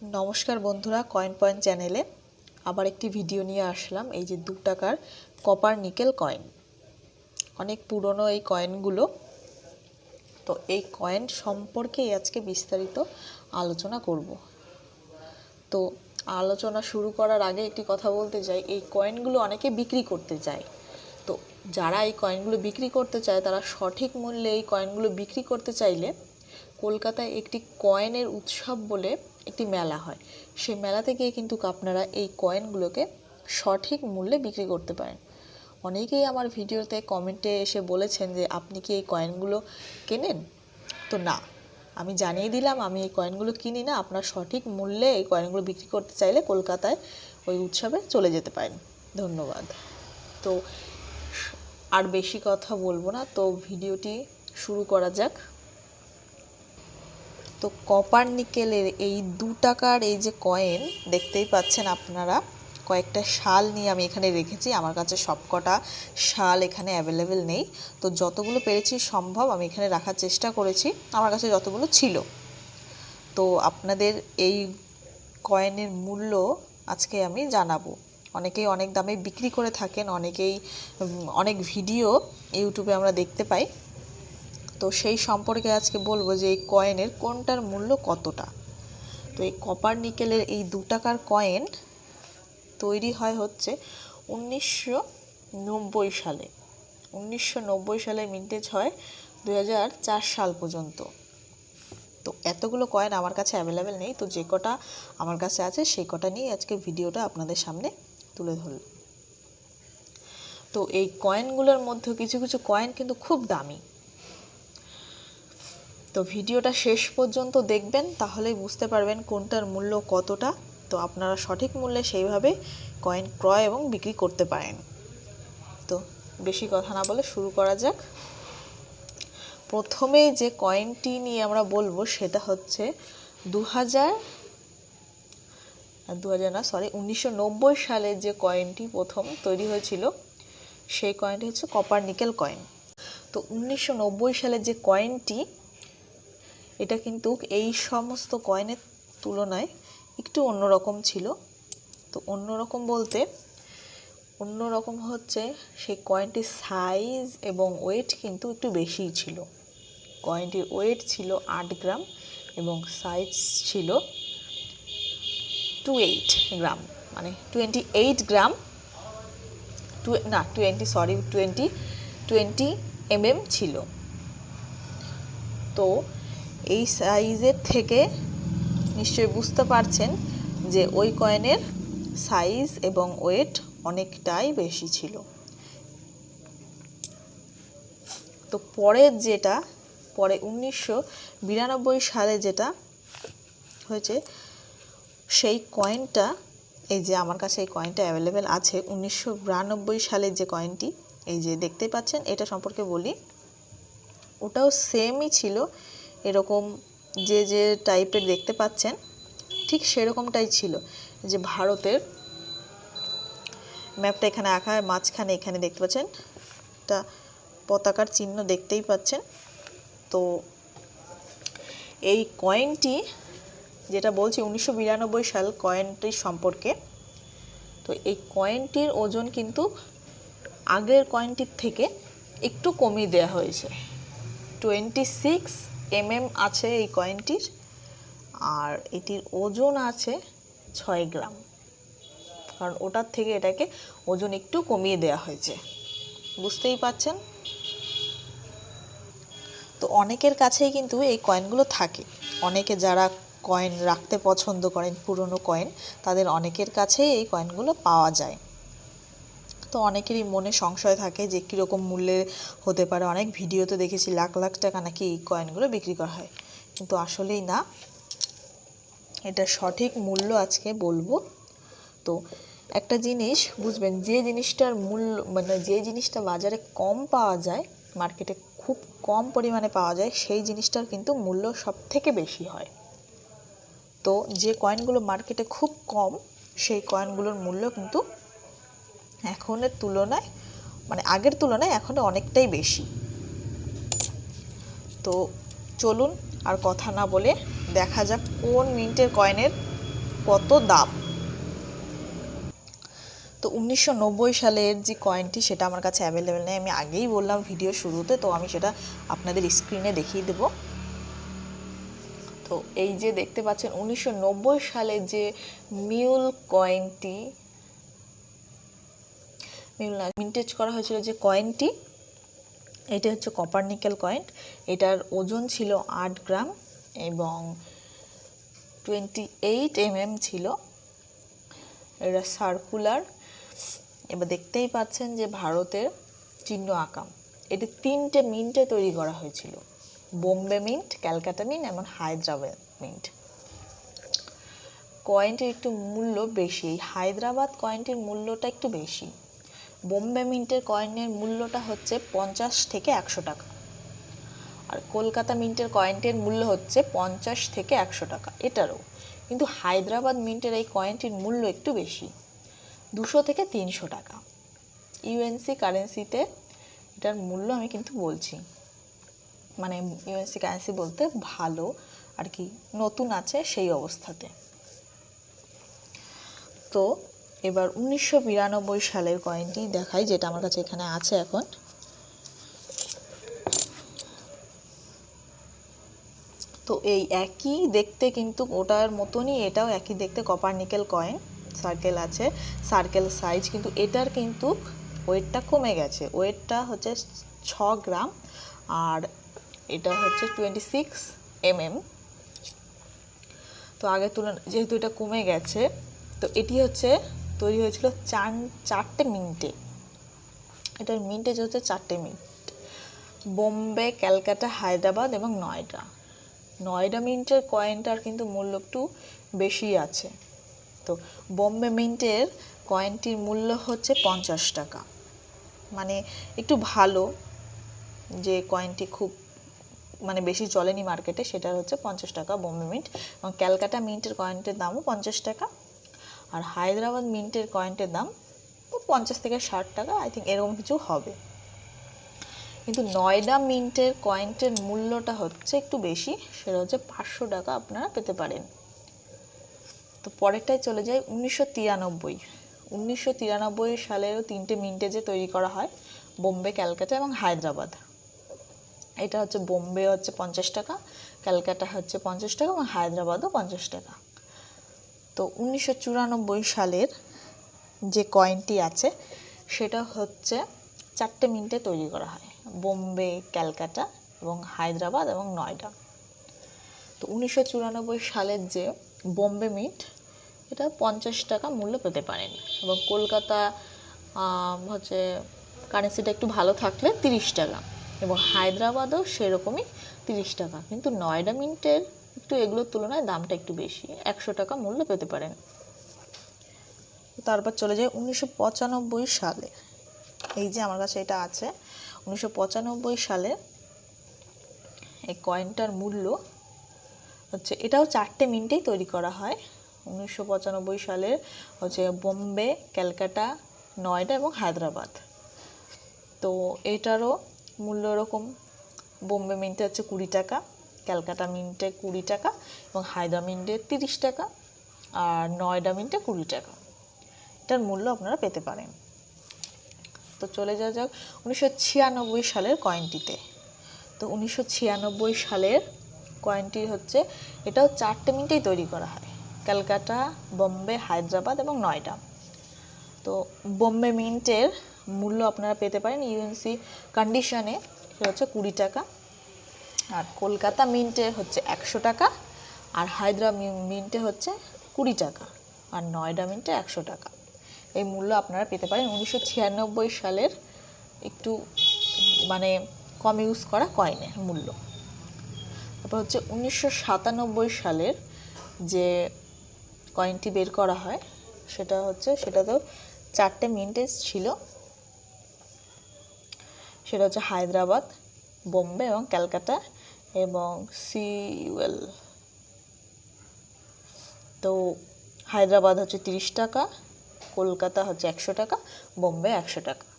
নমস্কার বন্ধুরা coin point চ্যানেলে আবার একটি ভিডিও নিয়ে আসলাম, এই যে দু টাকার কপার নিকেল কয়েন অনেক পুরনো এই কয়েনগুলো তো এই কয়েন সম্পর্কেই আজকে বিস্তারিত আলোচনা করব। তো আলোচনা শুরু করার আগে একটি কথা বলতে চাই, এই কয়েনগুলো অনেকে বিক্রি করতে চায়। তো যারা এই কয়েনগুলো বিক্রি করতে চায়, তারা সঠিক মূল্যে এই কয়েনগুলো বিক্রি করতে চাইলে কলকাতায় একটি কয়েনের উৎসব বলে একটি মেলা হয়। সেই মেলাতে গিয়ে কিন্তু আপনারা এই কয়েনগুলোকে সঠিক মূল্যে বিক্রি করতে পারেন। অনেকেই আমার ভিডিওতে কমেন্টে এসে বলেছেন যে, আপনি কি এই কয়েনগুলো কেনেন? তো না। আমি জানিয়ে দিলাম, আমি এই কয়েনগুলো কিনি না। আপনার সঠিক মূল্যে এই কয়েনগুলো বিক্রি করতে চাইলে কলকাতায় ওই উৎসবে চলে যেতে পারেন। ধন্যবাদ। তো আর বেশি কথা বলব না। তো ভিডিওটি শুরু করা যাক। তো কপার নিকেলের এই দু টাকার এই যে কয়েন দেখতেই পাচ্ছেন আপনারা, কয়েকটা শাল নিয়ে আমি এখানে রেখেছি। আমার কাছে সবকটা শাল এখানে অ্যাভেলেবেল নেই। তো যতগুলো পেরেছি সম্ভব আমি এখানে রাখার চেষ্টা করেছি। আমার কাছে যতগুলো ছিল। তো আপনাদের এই কয়েনের মূল্য আজকে আমি জানাব। অনেকেই অনেক দামে বিক্রি করে থাকেন, অনেকেই অনেক ভিডিও ইউটিউবে আমরা দেখতে পাই। তো সেই সম্পর্কে আজকে বলব যে এই কয়েনের কোনটার মূল্য কতটা? তো এই কপার নিকেলের এই দু টাকার কয়েন তৈরি হয় হচ্ছে উনিশশো নব্বই সালে। উনিশশো নব্বই সালে মিন্টেজ হয় দু সাল পর্যন্ত। তো এতগুলো কয়েন আমার কাছে অ্যাভেলেবেল নেই, তো যে কটা আমার কাছে আছে সেই কটা নিয়ে আজকে ভিডিওটা আপনাদের সামনে তুলে ধরল তো এই কয়েনগুলোর মধ্যে কিছু কিছু কয়েন কিন্তু খুব দামি। তো ভিডিওটা শেষ পর্যন্ত দেখবেন, তাহলেই বুঝতে পারবেন কোনটার মূল্য কতটা। তো আপনারা সঠিক মূল্যে সেইভাবে কয়েন ক্রয় এবং বিক্রি করতে পারেন। তো বেশি কথা না বলে শুরু করা যাক। প্রথমেই যে কয়েনটি নিয়ে আমরা বলব, সেটা হচ্ছে দু হাজার দু হাজার না সরি উনিশশো নব্বই সালে যে কয়েনটি প্রথম তৈরি হয়েছিল, সেই কয়েনটি হচ্ছে কপার নিকেল কয়েন তো উনিশশো সালের যে কয়েনটি এটা কিন্তু এই সমস্ত কয়েনের তুলনায় একটু অন্যরকম ছিল। তো অন্যরকম বলতে, অন্যরকম হচ্ছে সেই কয়েনটির সাইজ এবং ওয়েট কিন্তু একটু বেশিই ছিল। কয়েনটির ওয়েট ছিল আট গ্রাম এবং সাইজ ছিল টু এইট গ্রাম। মানে টোয়েন্টি এইট গ্রাম টু না twenty sorry twenty twenty MM ছিল। তো এই সাইজের থেকে নিশ্চয়ই বুঝতে পারছেন যে ওই কয়েনের সাইজ এবং ওয়েট অনেকটাই বেশি ছিল। তো পরের যেটা, পরে উনিশশো বিরানব্বই সালে যেটা হয়েছে, সেই কয়েনটা, এই যে আমার কাছে এই কয়েনটা অ্যাভেলেবেল আছে, উনিশশো বিরানব্বই সালের যে কয়েনটি, এই যে দেখতে পাচ্ছেন, এটা সম্পর্কে বলি। ওটাও সেমই ছিল এরকম যে যে টাইপের দেখতে পাচ্ছেন, ঠিক সেরকমটাই ছিল। যে ভারতের ম্যাপটা এখানে আঁকা, মাঝখানে এখানে দেখতে পাচ্ছেন একটা পতাকার চিহ্ন দেখতেই পাচ্ছেন। তো এই কয়েনটি যেটা বলছি উনিশশো বিরানব্বই সাল কয়েনটির সম্পর্কে, তো এই কয়েনটির ওজন কিন্তু আগের কয়েনটির থেকে একটু কমিয়ে দেওয়া হয়েছে। টোয়েন্টি সিক্স এমএম আছে এই কয়েনটির, আর এটির ওজন আছে ছয় গ্রাম। কারণ ওটার থেকে এটাকে ওজন একটু কমিয়ে দেওয়া হয়েছে। বুঝতেই পাচ্ছেন তো অনেকের কাছেই কিন্তু এই কয়েনগুলো থাকে। অনেকে যারা কয়েন রাখতে পছন্দ করেন, পুরনো কয়েন, তাদের অনেকের কাছেই এই কয়েনগুলো পাওয়া যায়। তো অনেকেরই মনে সংশয় থাকে যে কীরকম মূল্যের হতে পারে। অনেক ভিডিওতে দেখেছি লাখ লাখ টাকা নাকি এই কয়েনগুলো বিক্রি করা হয়। কিন্তু আসলেই না। এটা সঠিক মূল্য আজকে বলব। তো একটা জিনিস, বুঝবেন, যে জিনিসটার মূল্য মানে যে জিনিসটা বাজারে কম পাওয়া যায় মার্কেটে খুব কম পরিমাণে পাওয়া যায়, সেই জিনিসটার কিন্তু মূল্য সব থেকে বেশি হয়। তো যে কয়েনগুলো মার্কেটে খুব কম, সেই কয়েনগুলোর মূল্য কিন্তু এখনের তুলনায় মানে আগের তুলনায় এখন অনেকটাই বেশি। তো চলুন আর কথা না বলে দেখা যাক কোন মিন্টের কয়েনের কত দাম। তো উনিশশো নব্বই সালের যে কয়েনটি সেটা আমার কাছে অ্যাভেলেবেল নেই। আমি আগেই বললাম ভিডিও শুরুতে, তো আমি সেটা আপনাদের স্ক্রিনে দেখিয়ে দেবো। তো এই যে দেখতে পাচ্ছেন, উনিশশো নব্বই সালে যে মিউল কয়েনটি মিন্টেজ করা হয়েছিল যে কয়েনটি এটা হচ্ছে কপার নিকেল কয়েন এটার ওজন ছিল আট গ্রাম এবং টোয়েন্টি এইট এমএম ছিল। এটা সার্কুলার এবার দেখতেই পাচ্ছেন যে ভারতের চিহ্ন আঁকা। এটি তিনটে মিন্টে তৈরি করা হয়েছিল। বোম্বে মিন্ট, ক্যালকাটা মিন্ট এবং হায়দ্রাবাদ মিন্ট। কয়েনটির একটু মূল্য বেশি। হায়দ্রাবাদ কয়েনটির মূল্যটা একটু বেশি। বোম্বে মিন্টের কয়েনের মূল্যটা হচ্ছে পঞ্চাশ থেকে একশো টাকা। আর কলকাতা মিন্টের কয়েনটির মূল্য হচ্ছে পঞ্চাশ থেকে একশো টাকা, এটারও। কিন্তু হায়দ্রাবাদ মিন্টের এই কয়েনটির মূল্য একটু বেশি, দুশো থেকে তিনশো টাকা। ইউএনসি কারেন্সিতে এটার মূল্য আমি কিন্তু বলছি। মানে ইউএনসি কারেন্সি বলতে ভালো আর কি, নতুন আছে সেই অবস্থাতে। তো এবার উনিশশো বিরানব্বই সালের কয়েনটি দেখাই, যেটা আমার কাছে এখানে আছে এখন। তো এই একই দেখতে কিন্তু ওটার মতনই, এটাও একই দেখতে কপার নিকেল কয়েন সার্কেল আছে সার্কেল সাইজ কিন্তু এটার কিন্তু ওয়েটটা কমে গেছে। ওয়েটটা হচ্ছে ছ গ্রাম, আর এটা হচ্ছে টোয়েন্টি সিক্স এমএম তো আগের তুলনায় যেহেতু এটা কমে গেছে, তো এটি হচ্ছে তৈরি হয়েছিল চার, চারটে মিনিটে। এটার মিনিটেজ হচ্ছে চারটে মিনিট। বোম্বে, ক্যালকাটা, হায়দ্রাবাদ এবং নয়ডা। নয়ডা মিন্টের কয়েনটার কিন্তু মূল্য একটু বেশি আছে। তো বোম্বে মিন্টের কয়েনটির মূল্য হচ্ছে পঞ্চাশ টাকা। মানে একটু ভালো যে কয়েনটি খুব মানে বেশি চলেনি মার্কেটে সেটা হচ্ছে পঞ্চাশ টাকা বোম্বে মিন্ট। এবং ক্যালকাটা মিন্টের কয়েনটির দামও পঞ্চাশ টাকা। আর হায়দ্রাবাদ মিন্টের কয়েনটির দাম পঞ্চাশ থেকে ষাট টাকা আই থিঙ্ক এরকম কিছু হবে। কিন্তু নয়ডা মিন্টের কয়েনটির মূল্যটা হচ্ছে একটু বেশি, সেটা হচ্ছে পাঁচশো টাকা আপনারা পেতে পারেন। তো পরেরটায় চলে যায় উনিশশো তিরানব্বই। উনিশশো তিরানব্বই সালেরও তিনটে মিন্টেজে তৈরি করা হয়, বোম্বে, ক্যালকাটা এবং হায়দ্রাবাদ। এটা হচ্ছে বোম্বে হচ্ছে পঞ্চাশ টাকা, ক্যালকাটা হচ্ছে পঞ্চাশ টাকা এবং হায়দ্রাবাদও পঞ্চাশ টাকা। তো উনিশশো চুরানব্বই সালের যে কয়েনটি আছে, সেটা হচ্ছে চারটে মিনিটে তৈরি করা হয়। বোম্বে, ক্যালকাটা এবং হায়দ্রাবাদ এবং নয়ডা। তো উনিশশো চুরানব্বই সালের যে বোম্বে মিট এটা পঞ্চাশ টাকা মূল্য পেতে পারেন এবং কলকাতা হচ্ছে কারেন্সিটা একটু ভালো থাকলে তিরিশ টাকা এবং হায়দ্রাবাদও সেরকমই তিরিশ টাকা। কিন্তু নয়ডা মিন্টের একটু এগুলোর তুলনায় দামটা একটু বেশি। একশো টাকা মূল্য পেতে পারেন। তারপর চলে যায় উনিশশো পঁচানব্বই সালে। এই যে আমার কাছে এটা আছে। উনিশশো পঁচানব্বই সালে এই কয়েনটার মূল্য হচ্ছে, এটাও চারটে মিনিটেই তৈরি করা হয়। উনিশশো পঁচানব্বই সালের হচ্ছে বোম্বে, ক্যালকাটা, নয়ডা এবং হায়দ্রাবাদ। তো এটারও মূল্য এরকম। বোম্বে মিন্টে হচ্ছে কুড়ি টাকা। ক্যালকাটা মিন্টে কুড়ি টাকা এবং হায়দ্রা মিন্টে তিরিশ টাকা আর নয়ডা মিন্টে কুড়ি টাকা। এটার মূল্য আপনারা পেতে পারেন। তো চলে যাওয়া যাক উনিশশো ছিয়ানব্বই সালের কয়েনটিতে। তো উনিশশো ছিয়ানব্বই সালের কয়েনটি হচ্ছে, এটাও চারটে মিনিটেই তৈরি করা হয়। ক্যালকাটা, বোম্বে, হায়দ্রাবাদ এবং নয়ডা। তো বোম্বে মিন্টের মূল্য আপনারা পেতে পারেন। ইউএনসি কন্ডিশনে সেটা হচ্ছে কুড়ি টাকা। আর কলকাতা মিন্টে হচ্ছে একশো টাকা, আর হায়দ্রা মিন্টে হচ্ছে কুড়ি টাকা, আর নয়ডা মিন্টে একশো টাকা। এই মূল্য আপনারা পেতে পারেন উনিশশো ছিয়ানব্বই সালের একটু মানে কম ইউজ করা কয়েনের মূল্য। তারপর হচ্ছে উনিশশো সাতানব্বই সালের যে কয়েনটি বের করা হয়, সেটা হচ্ছে, সেটাতেও চারটে মিন্টেজ ছিল। সেটা হচ্ছে হায়দ্রাবাদ, বোম্বে এবং ক্যালকাটা এবং সিওয়েল তো হায়দ্রাবাদ হচ্ছে তিরিশ টাকা কলকাতা হচ্ছে একশো টাকা বোম্বে একশো টাকা।